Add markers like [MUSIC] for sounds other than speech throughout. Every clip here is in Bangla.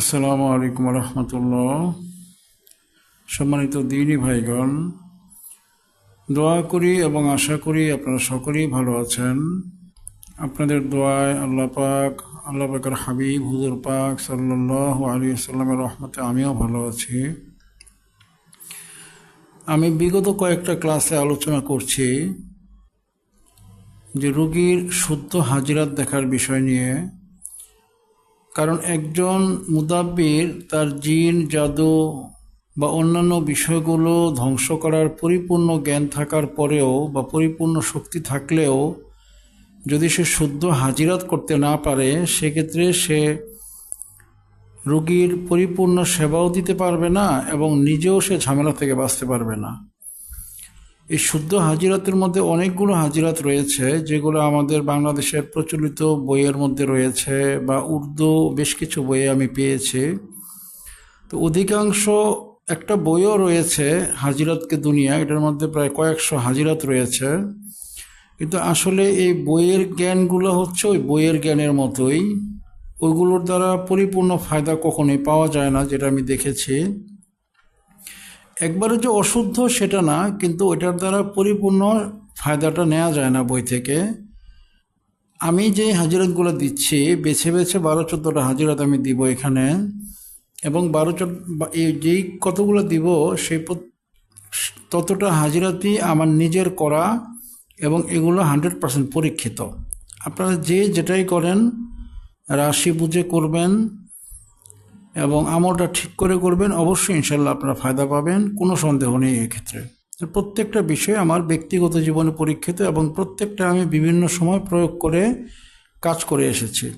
আসসালামু আলাইকুম রহমতুল্লাহ। সম্মানিত দিনী ভাইগণ, দোয়া করি এবং আশা করি আপনারা সকলেই ভালো আছেন। আপনাদের দোয়ায় আল্লাহ পাক, আল্লাহ পাকের হাবিব, হুজুর পাক সাল্লাহ আলী সাল্লামের রহমতে আমিও ভালো আছি। আমি বিগত কয়েকটা ক্লাসে আলোচনা করছি যে রুগীর শুদ্ধ হাজিরাত দেখার বিষয় নিয়ে। কারণ একজন মুদাব্বির তার জিন, জাদু বা অন্যান্য বিষয়গুলো ধ্বংস করার পরিপূর্ণ জ্ঞান থাকার পরেও বা পরিপূর্ণ শক্তি থাকলেও যদি সে শুদ্ধ হাজিরাত করতে না পারে, সেক্ষেত্রে সে রোগীর পরিপূর্ণ সেবাও দিতে পারবে না এবং নিজেও সে ঝামেলা থেকে বাঁচতে পারবে না। এই শুদ্ধ হাজিরাতের মধ্যে অনেকগুলো হাজিরাত রয়েছে, যেগুলো আমাদের বাংলাদেশের প্রচলিত বইয়ের মধ্যে রয়েছে বা উর্দু বেশ কিছু বইয়ে আমি পেয়েছি। তো অধিকাংশ একটা বইও রয়েছে হাজিরাতকে দুনিয়া, এটার মধ্যে প্রায় কয়েকশো হাজিরাত রয়েছে। কিন্তু আসলে এই বইয়ের জ্ঞানগুলো হচ্ছে ওই বইয়ের জ্ঞানের মতোই। ওইগুলোর দ্বারা পরিপূর্ণ ফায়দা কখনোই পাওয়া যায় না, যেটা আমি দেখেছি। একবারে যে অশুদ্ধ সেটা না, কিন্তু ওইটার দ্বারা পরিপূর্ণ ফায়দাটা নেওয়া যায় না বই থেকে। আমি যে হাজিরাতগুলো দিচ্ছি, বেছে বেছে বারো চোদ্দোটা হাজিরাত আমি দিব এখানে, এবং বারো চোদ্দ, এই যেই কতগুলো দিব, সেই ততটা হাজিরাতই আমার নিজের করা, এবং এগুলো হান্ড্রেড পার্সেন্ট পরীক্ষিত। আপনারা যে যেটাই করেন, রাশি বুঝে করবেন এবং আমলটা ঠিক করে করবেন, অবশ্যই ইনশাল্লাহ আপনারা ফায়দা পাবেন, কোনো সন্দেহ নেই এক্ষেত্রে প্রত্যেকটা বিষয় আমার ব্যক্তিগত জীবনে পরীক্ষিত এবং প্রত্যেকটা আমি বিভিন্ন সময় প্রয়োগ করে কাজ করে এসেছি।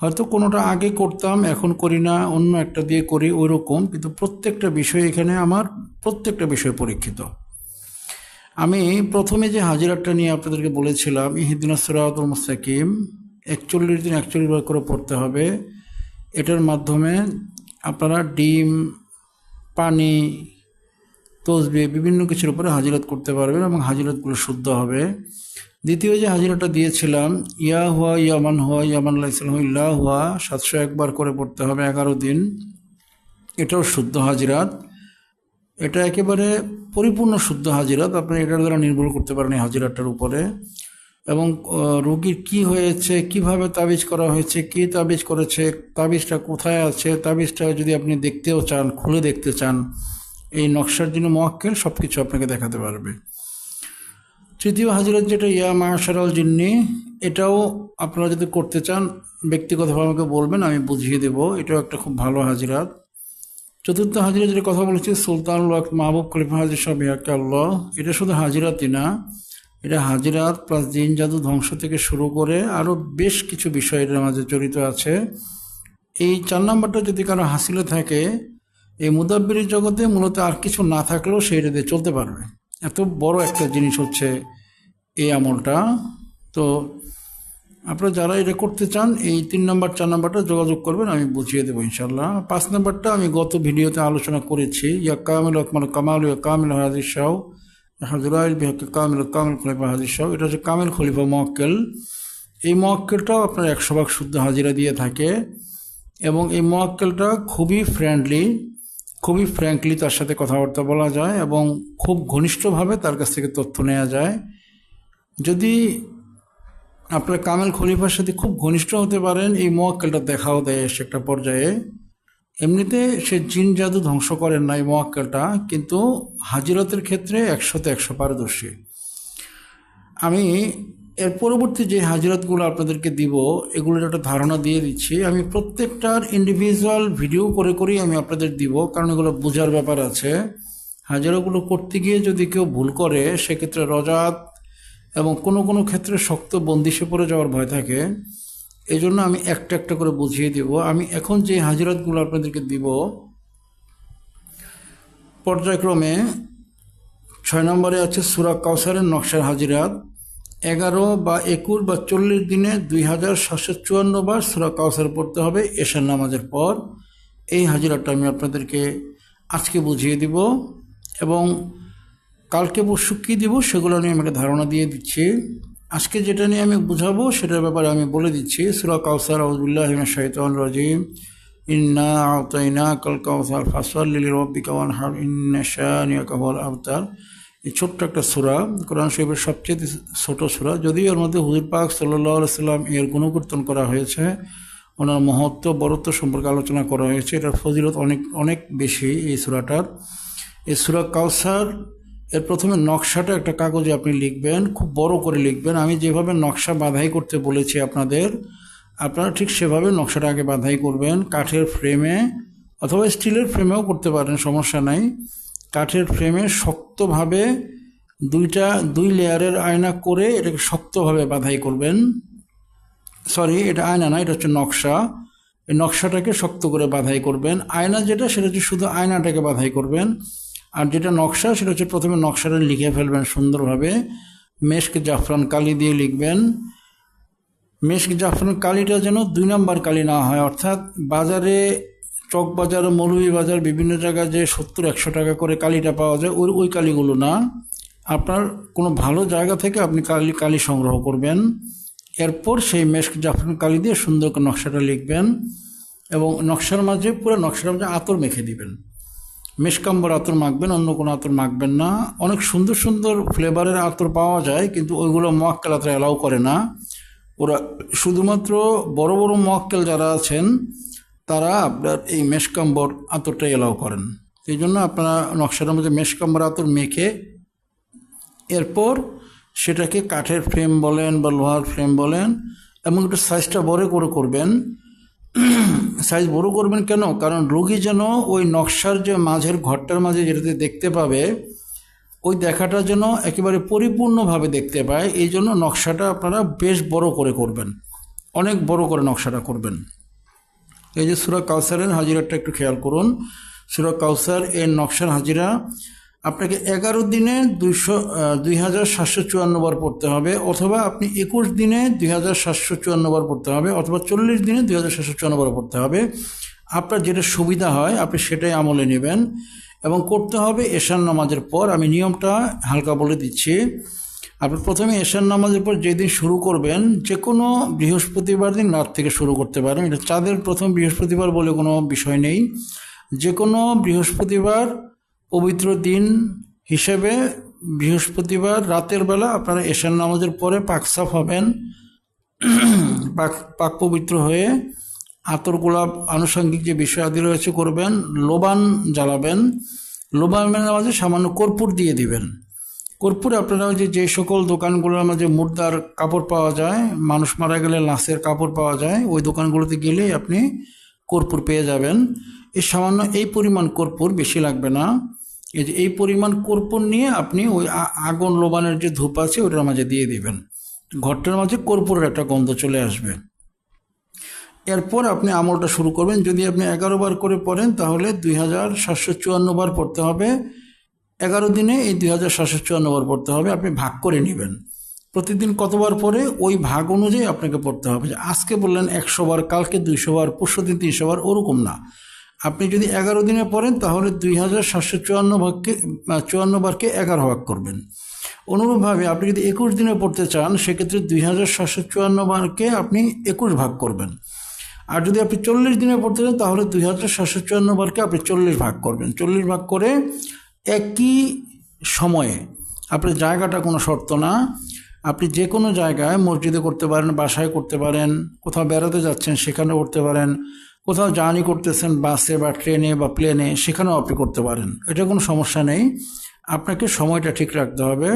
হয়তো কোনোটা আগে করতাম, এখন করি না, অন্য একটা দিয়ে করি ওই রকম কিন্তু প্রত্যেকটা বিষয় এখানে আমার প্রত্যেকটা বিষয় পরীক্ষিত। আমি প্রথমে যে হাজিরাটা নিয়ে আপনাদেরকে বলেছিলাম ইহিদিন সরাতুল মুস্তাকিম, একচল্লিশ দিন একচল্লিশ বার করে পড়তে হবে। এটার মাধ্যমে আপনারা ডিম, পানি, তসবি, বিভিন্ন কিছুর উপরে হাজিরাত করতে পারবেন এবং হাজিরাতগুলো শুদ্ধ হবে। দ্বিতীয় যে হাজিরাটা দিয়েছিলাম, ইয়া হুয়া ইয়ামান হুয়া ইয়ামান আল্লাহ ইল্লাহ হুয়া, সাতশো একবার করে পড়তে হবে এগারো দিন। এটাও শুদ্ধ হাজিরাত। এটা একেবারে পরিপূর্ণ শুদ্ধ হাজিরাত। আপনি এটার দ্বারা নির্ভর করতে পারেন এই হাজিরাটার উপরে। এবং রোগীর কি হয়েছে, কীভাবে তাবিজ করা হয়েছে, কি তাবিজ করেছে, তাবিজটা কোথায় আছে, তাবিজটা যদি আপনি দেখতেও চান, খুলে দেখতে চান, এই নকশার জন্য মোয়াক্কেল সব কিছু আপনাকে দেখাতে পারবে। তৃতীয় হাজিরাত যেটা, ইয়া মাশারাল জিন্নি, এটাও আপনারা যদি করতে চান, ব্যক্তিগতভাবে আমাকে বলবেন, আমি বুঝিয়ে দেব, এটাও একটা খুব ভালো হাজিরাত। চতুর্থ হাজিরা যেটা কথা বলেছি ওয়াক্ত মাহবুব খলিফা হাজির সব ইয়াকে আল্লাহ, এটা শুধু হাজিরাতই না এটা হাজিরাত প্লাস জিন জাদু ধ্বংস থেকে শুরু করে আরও বেশ কিছু বিষয় এটার মাঝে জড়িত আছে। এই চার নম্বরটা যদি কারও হাসিলে থাকে, এই মুদাব্বির জগতে মূলত আর কিছু না থাকলেও সেইটা দিয়ে চলতে পারবে। এত বড় একটা জিনিস হচ্ছে এই আমলটা। তো আপনারা যারা এটা করতে চান, এই তিন নম্বর, চার নম্বরটা যোগাযোগ করবেন, আমি বুঝিয়ে দেবো ইনশাল্লাহ পাঁচ নম্বরটা আমি গত ভিডিওতে আলোচনা করেছি ইয়া কামিল আকমাল কামাল ইয়া কামিল হাজির শাহ। হাজুরাইল কামিল কামিল খলিফা হাজির শাহ এটা হচ্ছে কামিল খলিফা মক্কেল। এই মক্কেলটাও আপনার একশো ভাগ শুদ্ধ হাজিরা দিয়ে থাকে এবং এই মক্কেলটা খুবই ফ্রেন্ডলি খুবই ফ্র্যাঙ্কলি তার সাথে কথাবার্তা বলা যায় এবং খুব ঘনিষ্ঠভাবে তার কাছ থেকে তথ্য নেওয়া যায়। যদি আপনার কামেল খলিফার সাথে খুব ঘনিষ্ঠ হতে পারেন, এই মোয়াক্কেলটা দেখাও দেয় সে একটা পর্যায়ে। এমনিতে সে জিন জাদু ধ্বংস করেন না এই মোয়াক্কেলটা কিন্তু হাজিরতের ক্ষেত্রে একশোতে একশো পারদর্শী। আমি এর পরবর্তী যে হাজিরাতগুলো আপনাদেরকে দিব, এগুলোর একটা ধারণা দিয়ে দিচ্ছি। আমি প্রত্যেকটার ইন্ডিভিজুয়াল ভিডিও করে করেই আমি আপনাদের দিব, কারণ এগুলো বোঝার ব্যাপার আছে। হাজিরাগুলো করতে গিয়ে যদি কেউ ভুল করে, সেক্ষেত্রে রজাত এবং কোনো কোনো ক্ষেত্রে শক্ত বন্দিশে পড়ে যাওয়ার ভয় থাকে। এই জন্য আমি একটা একটা করে বুঝিয়ে দিব। আমি এখন যে হাজিরাতগুলো আপনাদেরকে দিব, পর্যায়ক্রমে ছয় নম্বরে আছে সুরা কাউসারের নকশার হাজিরাত। এগারো বা একুশ বা চল্লিশ দিনে দুই হাজার সাতশো চুয়ান্ন বার সুরা কাউসার পড়তে হবে এশার নামাজের পর। এই হাজিরাটা আমি আপনাদেরকে আজকে বুঝিয়ে দিব এবং কালকে পরশু কী দিব সেগুলো নিয়ে আমাকে ধারণা দিয়ে দিচ্ছি। আজকে যেটা নিয়ে আমি বুঝাবো, সেটার ব্যাপারে আমি বলে দিচ্ছি। সুরা কাউসার আউজুল্লাহ শাহিতান রাজিম। ইন্না আওতাইনা কাল কাউসার, ফাসল্লি রব্বিকা ওয়ানহার। ইন্না শানিয়াকা হুয়াল আবতার। এই ছোট্ট একটা সূরা, কোরআন শরীফের সবচেয়ে ছোট সূরা। যদিও এর মধ্যে হুজুর পাক আলাইহি সাল্লাম এর গুণকীর্তন করা হয়েছে, ওনার মহত্ব, বরত্ব সম্পর্কে আলোচনা করা হয়েছে। এটার ফজিলত অনেক অনেক বেশি এই সূরাটার। এই সূরা কাউসার এর প্রথমে নকশাটা একটা কাগজে আপনি লিখবেন, খুব বড় করে লিখবেন। আমি যেভাবে নকশা বাধাই করতে বলেছি আপনাদের, আপনারা ঠিক সেভাবে নকশাটা আগে বাধাই করবেন। কাঠের ফ্রেমে অথবা স্টিলের ফ্রেমেও করতে পারেন, সমস্যা নাই। কাঠের ফ্রেমে শক্তভাবে দুইটা, দুই লেয়ারের আয়না করে এটাকে শক্তভাবে বাধাই করবেন। সরি এটা আয়না না, এটা হচ্ছে নকশা। এই নকশাটাকে শক্ত করে বাধাই করবেন। আয়না যেটা, সেটা হচ্ছে শুধু আয়নাটাকে বাধাই করবেন। আর যেটা নকশা, সেটা হচ্ছে প্রথমে নকশাটা লিখে ফেলবেন সুন্দরভাবে। মেশক জাফরান কালি দিয়ে লিখবেন। মেশক জাফরান কালিটা যেন দুই নম্বর কালি না হয়, অর্থাৎ বাজারে, চক বাজার, মৌলভী বাজার, বিভিন্ন জায়গায় যে সত্তর, একশো টাকা করে কালিটা পাওয়া যায়, ওই ওই কালিগুলো না। আপনার কোনো ভালো জায়গা থেকে আপনি কালি কালি সংগ্রহ করবেন। এরপর সেই মেশক জাফরান কালি দিয়ে সুন্দর করে নকশাটা লিখবেন এবং নকশার মাঝে, পুরো নকশার মাঝে আতর মেখে দিবেন। মেশকাম্বর আতর মাখবেন, অন্য কোনো আতর মাখবেন না। অনেক সুন্দর সুন্দর ফ্লেভারের আতর পাওয়া যায়, কিন্তু ওইগুলো মোয়াক্কেল আতর অ্যালাউ করে না। ওরা শুধুমাত্র বড় বড় মোয়াক্কেল যারা আছেন, তারা আপনার এই মেশকাম্বর আতরটা অ্যালাউ করেন। এই জন্য আপনারা নকশার মধ্যে মেশকাম্বর আতর মেখে, এরপর সেটাকে কাঠের ফ্রেম বলেন বা লোহার ফ্রেম বলেন, এবং একটু সাইজটা বড় করে করবেন। [CLEARS THROAT] সাইজ বড় করবেন কেন? কারণ রোগী যেন ওই নকশার যে মাঝের ঘরটার মাঝে যেটাতে দেখতে পাবে, ওই দেখাটা যেন একেবারে পরিপূর্ণভাবে দেখতে পায়। এই জন্য নকশাটা আপনারা বেশ বড় করে করবেন। অনেক বড় করে নকশাটা করবেন। এই যে সুরা কাউসারের হাজিরাটা একটু খেয়াল করুন। সুরা কাউসার এর নকশার হাজিরা আপনাকে এগারো দিনে দুইশো দুই হাজার সাতশো চুয়ান্ন বার পড়তে হবে, অথবা আপনি একুশ দিনে দুই হাজার সাতশো চুয়ান্ন বার পড়তে হবে, অথবা চল্লিশ দিনে দুই হাজার সাতশো চুয়ান্ন বার পড়তে হবে। আপনার যেটা সুবিধা হয়, আপনি সেটাই আমলে নেবেন। এবং করতে হবে এশান নামাজের পর, আমি নিয়মটা হালকা বলে দিচ্ছি। আপনি প্রথমে এশান নামাজের পর যেদিন শুরু করবেন যে কোনো বৃহস্পতিবার দিন রাত থেকে শুরু করতে পারেন। এটা চাঁদের প্রথম বৃহস্পতিবার বলে কোনো বিষয় নেই। যে কোনো বৃহস্পতিবার পবিত্র দিন হিসেবে বৃহস্পতিবার রাতের বেলা আপনারা এশান নামাজের পরে পাকসাফ হবেন। পাক পাক পবিত্র হয়ে আতর গোলাপ আনুষঙ্গিক যে বিষয় আদি রয়েছে করবেন, লোবান জ্বালাবেন। লোবানের মাঝে সামান্য কর্পূর দিয়ে দিবেন। কর্পূর আপনারা যে যে সকল দোকানগুলোর মাঝে মুর্দার কাপড় পাওয়া যায়, মানুষ মারা গেলে লাশের কাপড় পাওয়া যায়, ওই দোকানগুলোতে গেলেই আপনি কর্পূর পেয়ে যাবেন। এই সামান্য এই পরিমাণ কর্পূর বেশি লাগবে না। এই যে এই পরিমাণ কর্পূর নিয়ে আপনি ওই আগুন লোবানের যে ধূপ আছে, ওটার মাঝে দিয়ে দিবেন। ঘরটার মাঝে কর্পূরের একটা গন্ধ চলে আসবে। এরপর আপনি আমলটা শুরু করবেন। যদি আপনি এগারো বার করে পড়েন, তাহলে দুই হাজার সাতশো চুয়ান্ন বার পড়তে হবে। এগারো দিনে এই দুই হাজার সাতশো চুয়ান্ন বার পড়তে হবে, আপনি ভাগ করে নেবেন। প্রতিদিন কতবার পরে ওই ভাগ অনুযায়ী আপনাকে পড়তে হবে। আজকে বললেন একশো বার, কালকে দুইশো বার পরশু দিন তিনশো বার, ওরকম না। আপনি যদি এগারো দিনে পড়েন, তাহলে দুই হাজার সাতশো চুয়ান্ন ভাগকে চুয়ান্ন বারকে এগারো ভাগ করবেন। অনুরূপভাবে আপনি যদি একুশ দিনে পড়তে চান, সেক্ষেত্রে দুই হাজার সাতশো চুয়ান্ন বারকে আপনি একুশ ভাগ করবেন। আর যদি আপনি চল্লিশ দিনে পড়তে চান, তাহলে দুই হাজার সাতশো চুয়ান্ন বারকে আপনি চল্লিশ ভাগ করবেন। চল্লিশ ভাগ করে একই সময়ে আপনার জায়গাটা কোনো শর্ত না, আপনি যে কোনো জায়গায় মসজিদে করতে পারেন, বাসায় করতে পারেন, কোথাও বেড়াতে যাচ্ছেন, সেখানে করতে পারেন কোথাও জার্নি করতেছেন বাসে বা ট্রেনে বা প্লেনে, সেখানেও আপনি করতে পারেন। এটা কোনো সমস্যা নেই। আপনাকে সময়টা ঠিক রাখতে হবে।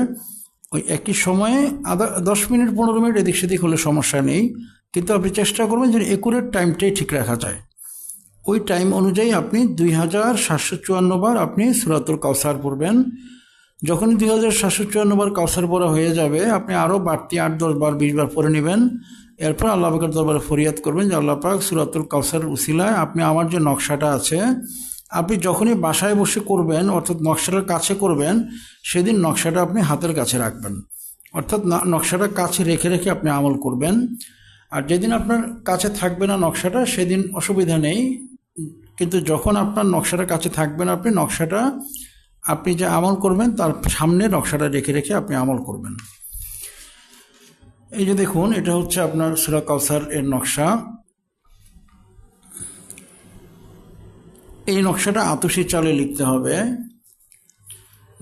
ওই একই সময়ে আধা, দশ মিনিট, পনেরো মিনিট এদিক সেদিক হলে সমস্যা নেই। কিন্তু আপনি চেষ্টা করবেন যে একুরেট টাইমটাই ঠিক রাখা যায়। ওই টাইম অনুযায়ী আপনি দুই হাজার সাতশো চুয়ান্ন বার আপনি সুরাতুল কাউসার পড়বেন। যখনই দুই হাজার সাতশো চুয়ান্ন বার কাউসার পড়া হয়ে যাবে, আপনি আরও বাড়তি আট, দশ বার, বিশ বার পরে নেবেন। এরপর আল্লাহ পাকের দরবারে ফরিয়াদ করবেন যে আল্লাহ পাক সুরাতুল কাউসার উসিলায় আপনি আমার যে নকশাটা আছে, আপনি যখনই বাসায় বসে করবেন, অর্থাৎ নকশাটার কাছে করবেন, সেদিন নকশাটা আপনি হাতের কাছে রাখবেন। অর্থাৎ নকশাটা কাছে রেখে রেখে আপনি আমল করবেন। আর যেদিন আপনার কাছে থাকবে না নকশাটা, সেদিন অসুবিধা নেই। কিন্তু যখন আপনার নকশাটা কাছে থাকবে না আপনি, নকশাটা আপনি যে আমল করবেন, তার সামনে নকশাটা রেখে রেখে আপনি আমল করবেন। এই যে দেখুন, এটা হচ্ছে আপনার সুরা কাউসার এর নকশা। এই নকশাটা আতসী চালে লিখতে হবে।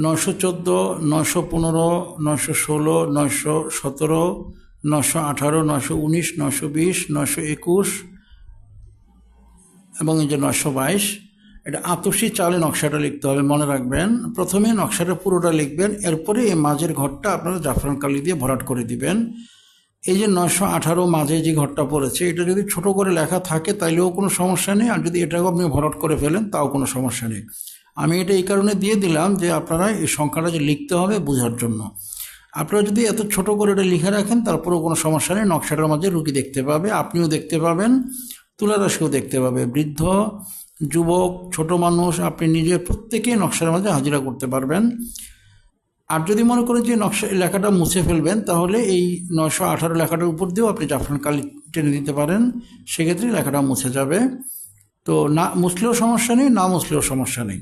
নশো চোদ্দ নশো পনেরো নশো ষোলো নশো সতেরো নশো আঠারো নশো উনিশ নশো বিশ নশো একুশ, এবং এই যে নশো বাইশ। এটা আতসী চালে নকশাটা লিখতে হবে, মনে রাখবেন। প্রথমে নকশাটা পুরোটা লিখবেন, এরপরে এই মাঝের ঘরটা আপনারা জাফরান কালি দিয়ে ভরাট করে দিবেন। এই যে নয়শো আঠারো মাঝে যে ঘরটা পড়েছে, এটা যদি ছোট করে লেখা থাকে তাইলেও কোনো সমস্যা নেই, আর যদি এটাকেও আপনি ভরাট করে ফেলেন তাও কোনো সমস্যা নেই। আমি এটা এই কারণে দিয়ে দিলাম যে আপনারা এই সংখ্যাটা যে লিখতে হবে বোঝার জন্য। আপনারা যদি এত ছোট করে এটা লিখে রাখেন তারপরেও কোনো সমস্যা নেই, নকশাটার মাঝে রুগী দেখতে পাবে, আপনিও দেখতে পাবেন, তুলারাশিও দেখতে পাবে। বৃদ্ধ, যুবক, ছোট মানুষ, আপনি নিজে প্রত্যেকেই নকশার মাঝে হাজিরা করতে পারবেন। আর যদি মনে করেন যে নকশা লেখাটা মুছে ফেলবেন, তাহলে এই নশো আঠারো লেখাটার উপর দিয়েও আপনি জাফরান কালি টেনে দিতে পারেন। সেক্ষেত্রে লেখাটা মুছে যাবে। তো না মুছলেও সমস্যা নেই, না মুছলেও সমস্যা নেই।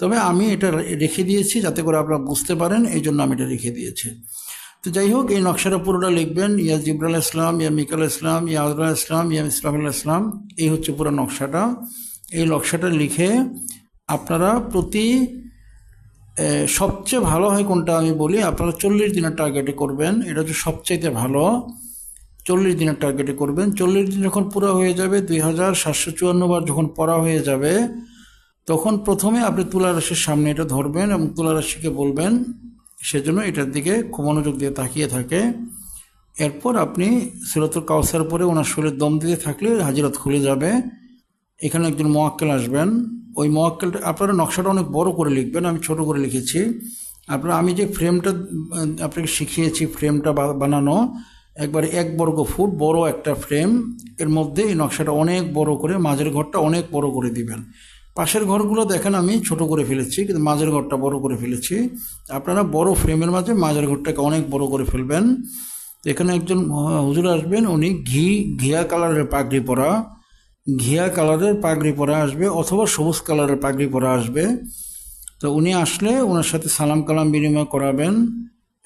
তবে আমি এটা রেখে দিয়েছি যাতে করে আপনারা বুঝতে পারেন, এই জন্য আমি এটা রেখে দিয়েছি। তো যাই হোক, এই নকশাটা পুরোটা লিখবেন, ইয়া জিবরাল ইসলাম ইয়া মিকাল ইসলাম ইয়া আজরা ইসলাম ইয়া ইসলামুল্লাহ ইসলাম এই হচ্ছে পুরো নকশাটা। এই নকশাটা লিখে আপনারা প্রতি সবচেয়ে ভালো হয় কোনটা আমি বলি? আপনারা চল্লিশ দিনের টার্গেটে করবেন, এটা হচ্ছে সবচাইতে ভালো। চল্লিশ দিনের টার্গেটে করবেন। চল্লিশ দিন যখন পুরো হয়ে যাবে, দুই হাজার সাতশো চুয়ান্ন বার যখন পড়া হয়ে যাবে, তখন প্রথমে আপনি তুলারাশির সামনে এটা ধরবেন এবং তুলারাশিকে বলবেন, সেজন্য এটার দিকে মনোযোগ দিয়ে তাকিয়ে থাকে। এরপর আপনি সিরতুল কাউসার পরে ওনার শরীরে দম দিতে থাকলে হাজিরাত খুলে যাবে। এখানে একজন মোয়াক্কেল আসবেন। ওই মোয়াক্কেলটা আপনারা নকশাটা অনেক বড় করে লিখবেন, আমি ছোট করে লিখেছি। আপনারা, আমি যে ফ্রেমটা, আপনাকে শিখিয়েছি ফ্রেমটা বানানো, একবারে এক বর্গ ফুট বড় একটা ফ্রেম, এর মধ্যে এই নকশাটা অনেক বড় করে, মাঝের ঘরটা অনেক বড় করে দিবেন। পাশের ঘরগুলো দেখেন, আমি ছোট করে ফেলেছি, কিন্তু মাঝের ঘরটা বড় করে ফেলেছি। আপনারা বড় ফ্রেমের মাঝে মাঝের ঘরটাকে অনেক বড় করে ফেলবেন। এখানে একজন হুজুর আসবেন, উনি ঘি, ঘিয়া কালারের পাগড়ি পরা। ঘিয়া কালারের পাগড়ি পরা আসবে অথবা সবুজ কালারের পাগড়ি পরা আসবে। তো উনি আসলে ওনার সাথে সালাম কালাম বিনিময় করাবেন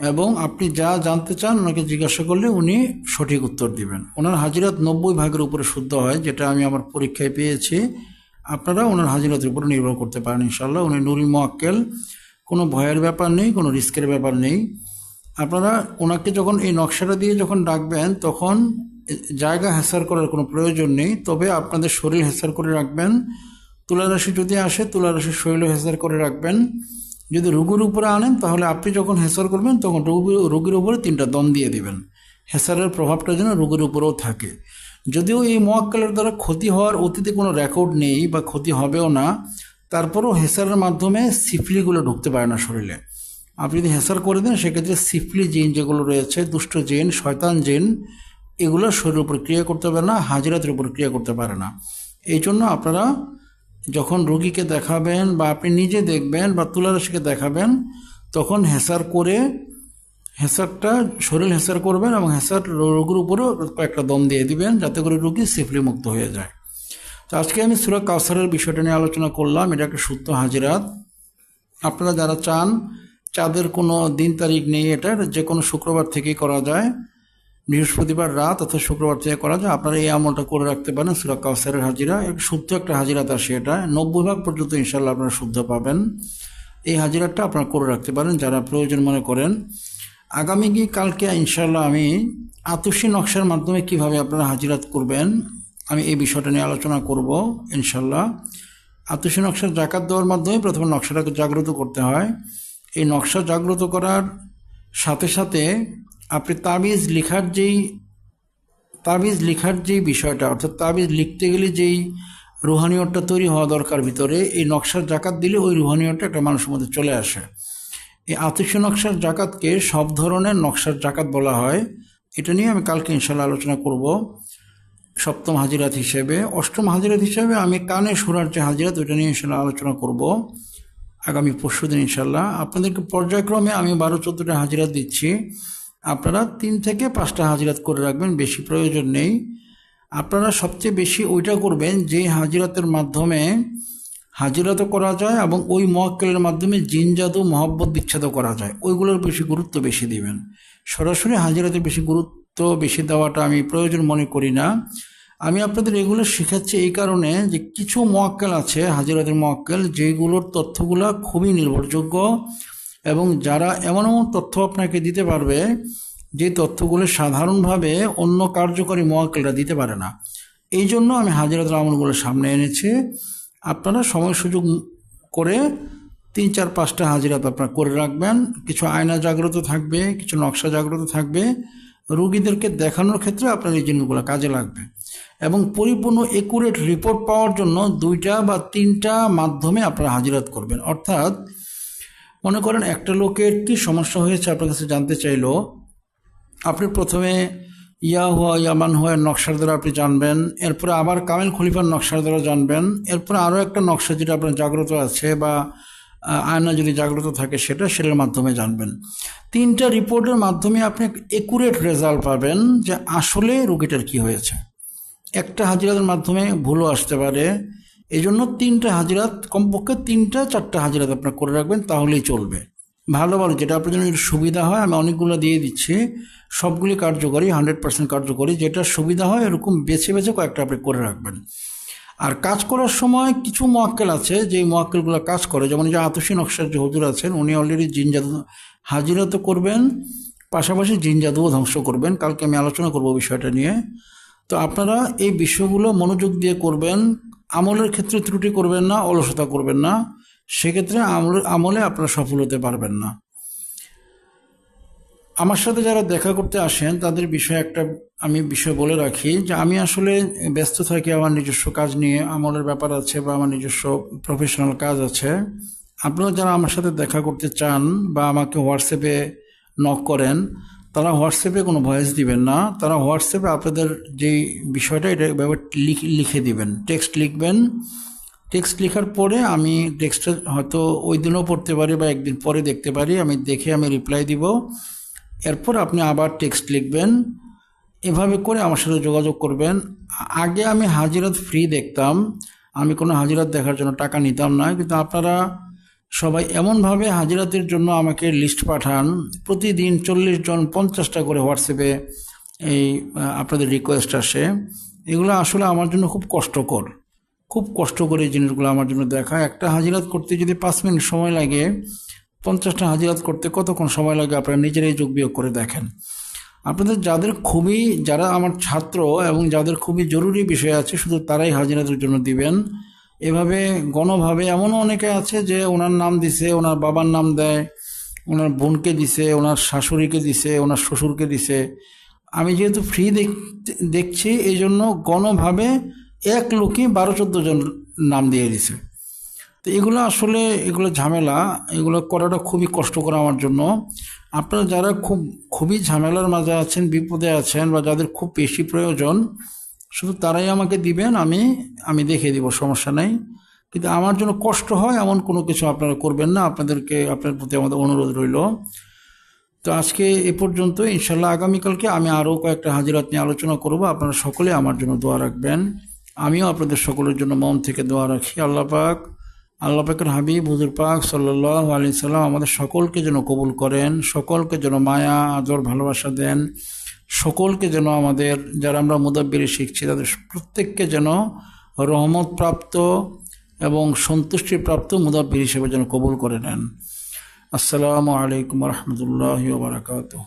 এবং আপনি যা জানতে চান ওনাকে জিজ্ঞাসা করলে উনি সঠিক উত্তর দিবেন। ওনার হাজিরাত নব্বই ভাগের উপরে শুদ্ধ হয়, যেটা আমি আমার পরীক্ষায় পেয়েছি। আপনারা ওনার হাজিরাতের উপরে নির্ভর করতে পারেন ইনশাল্লাহ উনি নুরি মোয়াক্কেল। কোনো ভয়ের ব্যাপার নেই, কোনো রিস্কের ব্যাপার নেই। আপনারা ওনাকে যখন এই নকশাটা দিয়ে যখন ডাকবেন, তখন জায়গা হেসার করার কোনো প্রয়োজন নেই, তবে আপনাদের শরীর হেসার করে রাখবেন। তুলারাশি যদি আসে তুলারাশির শরীর হেসার করে রাখবেন। যদি রুগীর উপরে আনেন, তাহলে আপনি যখন হেসার করবেন, তখন রুগী, রুগীর উপরে তিনটা দম দিয়ে দিবেন। হেসারের প্রভাবটা যেন রোগীর উপরেও থাকে। যদিও এই মোয়াক্কেলের দ্বারা ক্ষতি হওয়ার অতীতে কোনো রেকর্ড নেই বা ক্ষতি হবেও না, তারপরেও হেসারের মাধ্যমে সিফলিগুলো ঢুকতে পারে না শরীরে। আপনি যদি হেসার করে দেন, সেক্ষেত্রে সিফলি জিন যেগুলো রয়েছে, দুষ্ট জিন শয়তান জিন এগুলো শরীরের উপর ক্রিয়া করতে পারে না, হাজিরাতের উপর ক্রিয়া করতে পারে না। এই জন্য আপনারা যখন রুগীকে দেখাবেন বা আপনি নিজে দেখবেন বা তুলারাশিকে দেখাবেন, তখন হেসার করে হেসারটা শরীর হেসার করবেন এবং হেসার রোগীর উপরেও কয়েকটা দম দিয়ে দিবেন যাতে করে রোগী সেফলি মুক্ত হয়ে যায়। তো আজকে আমি সুরা কাউসারের বিষয়টা নিয়ে আলোচনা করলাম, এটা একটা সূত্র হাজিরাত। আপনারা যারা চান, চাঁদের কোনো দিন তারিখ নেই এটার যে কোনো শুক্রবার থেকেই করা যায়। বৃহস্পতিবার রাত অথবা শুক্রবার থেকে করা যায়, আপনারা এই আমলটা করে রাখতে পারেন, সুরা কাউসারের হাজিরা। শুদ্ধ একটা হাজিরাত আসে এটা। নব্বই ভাগ পর্যন্ত ইনশাল্লাহ আপনারা শুদ্ধ পাবেন। এই হাজিরাটা আপনারা করে রাখতে পারেন, যারা প্রয়োজন মনে করেন। আগামী কি কালকে ইনশাল্লাহ আমি আতসী নকশার মাধ্যমে কীভাবে আপনারা হাজিরাত করবেন, আমি এই বিষয়টা নিয়ে আলোচনা করব ইনশাল্লাহ আতসী নকশার জাকাত দেওয়ার মাধ্যমে প্রথমে নকশাটাকে জাগ্রত করতে হয়। এই নকশা জাগ্রত করার সাথে সাথে আপনি তাবিজ লেখার যেই, তাবিজ লেখার যেই বিষয়টা, অর্থাৎ তাবিজ লিখতে গেলে যেই রুহানিয়তটা তৈরি হওয়া দরকার ভিতরে, এই নকশার জাকাত দিলে ওই রুহানিয়তটা একটা মানুষের মধ্যে চলে আসে। এই আতিশ নকশার জাকাতকে সব ধরনের নকশার জাকাত বলা হয়। এটা নিয়ে আমি কালকে ইনশাল্লাহ আলোচনা করব সপ্তম হাজিরাত হিসেবে। অষ্টম হাজিরাত হিসেবে আমি কানে সুরার যে হাজিরাত, ওইটা নিয়ে ইনশাল্লাহ আলোচনা করব। আগামী পরশু দিন ইনশাল্লাহ আপনাদেরকে পর্যায়ক্রমে আমি বারো চোদ্দোটা হাজিরাত দিচ্ছি। আপনারা তিন থেকে পাঁচটা হাজিরাত করে রাখবেন, বেশি প্রয়োজন নেই। আপনারা সবচেয়ে বেশি ওইটা করবেন যে হাজিরাতের মাধ্যমে হাজিরাতও করা যায় এবং ওই মোয়াক্কেলের মাধ্যমে জিন জাদু মহব্বত বিচ্ছেদও করা যায়। ওইগুলোর বেশি গুরুত্ব বেশি দিবেন। সরাসরি হাজিরাতে বেশি গুরুত্ব বেশি দেওয়াটা আমি প্রয়োজন মনে করি না। আমি আপনাদের এগুলো শেখাচ্ছি এই কারণে যে কিছু মোয়াক্কেল আছে, হাজিরাতের মোয়াক্কেল, যেগুলোর তথ্যগুলো খুবই নির্ভরযোগ্য। এবং যারা এমন এমন তথ্য আপনাকে দিতে পারবে, যে তথ্যগুলো সাধারণভাবে অন্য কার্যকরী মোয়াক্কেলরা দিতে পারে না। এই জন্য আমি হাজিরাতের আমলগুলো সামনে এনেছি। আপনারা সময় সুযোগ করে তিন চার পাঁচটা হাজিরাত আপনারা করে রাখবেন। কিছু আয়না জাগ্রত থাকবে, কিছু নকশা জাগ্রত থাকবে। রুগীদেরকে দেখানোর ক্ষেত্রে আপনার এই জিনিসগুলো কাজে লাগবে। এবং পরিপূর্ণ একুরেট রিপোর্ট পাওয়ার জন্য দুইটা বা তিনটা মাধ্যমে আপনারা হাজিরাত করবেন। অর্থাৎ মনে করেন একটা লোকের কি সমস্যা হয়েছে আপনার কাছে জানতে চাইলো? আপনি প্রথমে ইয়া হুয়া ইয়ামান হুয়া নকশার দ্বারা আপনি জানবেন, এরপরে আবার কামেল খলিফার নকশার দ্বারা জানবেন, এরপরে আরও একটা নকশা যেটা আপনার জাগ্রত আছে বা আয়না যদি জাগ্রত থাকে সেটা সেটার মাধ্যমে জানবেন। তিনটা রিপোর্টের মাধ্যমে আপনি একুরেট রেজাল্ট পাবেন যে আসলে রোগীটার কি হয়েছে। একটা হাজিরাতের মাধ্যমে ভুলও আসতে পারে এই জন্য তিনটা হাজিরাত, কমপক্ষে তিনটা, চারটা হাজিরাত আপনার করে রাখবেন, তাহলেই চলবে। ভালো ভালো, যেটা আপনার জন্য সুবিধা হয়, আমি অনেকগুলো দিয়ে দিচ্ছি। সবগুলি কার্যকরী, হান্ড্রেড পার্সেন্ট কার্যকরী, যেটা সুবিধা হয়, এরকম বেছে বেছে কয়েকটা আপনি করে রাখবেন। আর কাজ করার সময় কিছু মোয়াক্কেল আছে যে মোয়াক্কেলগুলো কাজ করে, যেমন যে আতসী নকশার যে হুজুর আছেন, উনি অলরেডি জিন জাদু হাজিরা তো করবেন, পাশাপাশি জিন জাদুও ধ্বংস করবেন। কালকে আমি আলোচনা করব বিষয়টা নিয়ে। তো আপনারা এই বিষয়গুলো মনোযোগ দিয়ে করবেন আমলের ক্ষেত্রে ত্রুটি করবেন না, অলসতা করবেন না, সেক্ষেত্রে আমলে আপনারা সফল হতে পারবেন না। আমার সাথে যারা দেখা করতে আসেন, তাদের বিষয়ে একটা আমি বিষয় বলে রাখি যে আমি আসলে ব্যস্ত থাকি আমার নিজস্ব কাজ নিয়ে, আমলের ব্যাপার আছে বা আমার নিজস্ব প্রফেশনাল কাজ আছে। আপনারা যারা আমার সাথে দেখা করতে চান বা আমাকে হোয়াটসঅ্যাপে নক করেন তারা হোয়াটসঅ্যাপে কোনো ভয়েস দিবেন না। তারা হোয়াটসঅ্যাপে আপনাদের যেই বিষয়টা, এটা ব্যাপার লিখ- লিখে দিবেন। টেক্সট লিখবেন। টেক্সট লেখার পরে আমি টেক্সটটা হয়তো ওই দিনও পড়তে পারি বা একদিন পরে দেখতে পারি। আমি দেখে আমি রিপ্লাই দিব। এরপর আপনি আবার টেক্সট লিখবেন। এভাবে করে আমার সাথে যোগাযোগ করবেন। আগে আমি হাজিরাত ফ্রি দেখতাম। আমি কোনো হাজিরাত দেখার জন্য টাকা নিতাম না। কিন্তু আপনারা সবাই এমনভাবে হাজিরাতের জন্য আমাকে লিস্ট পাঠান। প্রতিদিন চল্লিশ জন পঞ্চাশটা করে হোয়াটসঅ্যাপে এই আপনাদের রিকোয়েস্ট আসে। এগুলো আসলে আমার জন্য খুব কষ্টকর। খুব কষ্ট করে এই জিনিসগুলো আমার জন্য দেখা একটা হাজিরাত করতে যদি পাঁচ মিনিট সময় লাগে, পঞ্চাশটা হাজিরাত করতে কতক্ষণ সময় লাগে আপনারা নিজেরাই যোগ বিয়োগ করে দেখেন। আপনাদের যাদের খুবই, যারা আমার ছাত্র এবং যাদের খুবই জরুরি বিষয় আছে, শুধু তারাই হাজিরাতের জন্য দিবেন। এভাবে গণভাবে এমনও অনেকে আছে যে ওনার নাম দিছে, ওনার বাবার নাম দেয়, ওনার বোনকে দিছে, ওনার শাশুড়িকে দিছে, ওনার শ্বশুরকে দিছে। আমি যেহেতু ফ্রি দেখছি এই জন্য গণভাবে এক লোকই বারো চোদ্দ জন নাম দিয়ে দিছে। তো এগুলো আসলে, এগুলো ঝামেলা, এগুলো করাটা খুবই কষ্টকর আমার জন্য। আপনারা যারা খুব, খুবই ঝামেলার মাঝে আছেন, বিপদে আছেন বা যাদের খুব বেশি প্রয়োজন শুধু তারাই আমাকে দিবেন, আমি আমি দেখে দিব, সমস্যা নাই। কিন্তু আমার জন্য কষ্ট হয় এমন কোনো কিছু আপনারা করবেন না, আপনাদেরকে, আপনার প্রতি আমাদের অনুরোধ রইল। তো আজকে এ পর্যন্ত ইনশাল্লাহ আগামীকালকে আমি আরও কয়েকটা হাজিরাত নিয়ে আলোচনা করব। আপনারা সকলে আমার জন্য দোয়া রাখবেন। আমিও আপনাদের সকলের জন্য মন থেকে দোয়া রাখি। আল্লাহ পাক, আল্লাহ পাকের হাবিব, হুজুর পাক সাল্লাহ আলি সাল্লাম আমাদের সকলকে যেন কবুল করেন, সকলকে যেন মায়া, আদর, ভালোবাসা দেন। সকলকে যেন আমাদের, যারা আমরা মুদাব্বিরে শিখছি, তাদের প্রত্যেককে যেন রহমতপ্রাপ্ত এবং সন্তুষ্টিপ্রাপ্ত মুদাব্বির হিসেবে যেন কবুল করে নেন। আসসালামু আলাইকুম রহমতুল্লাহ বারাকাতুহ।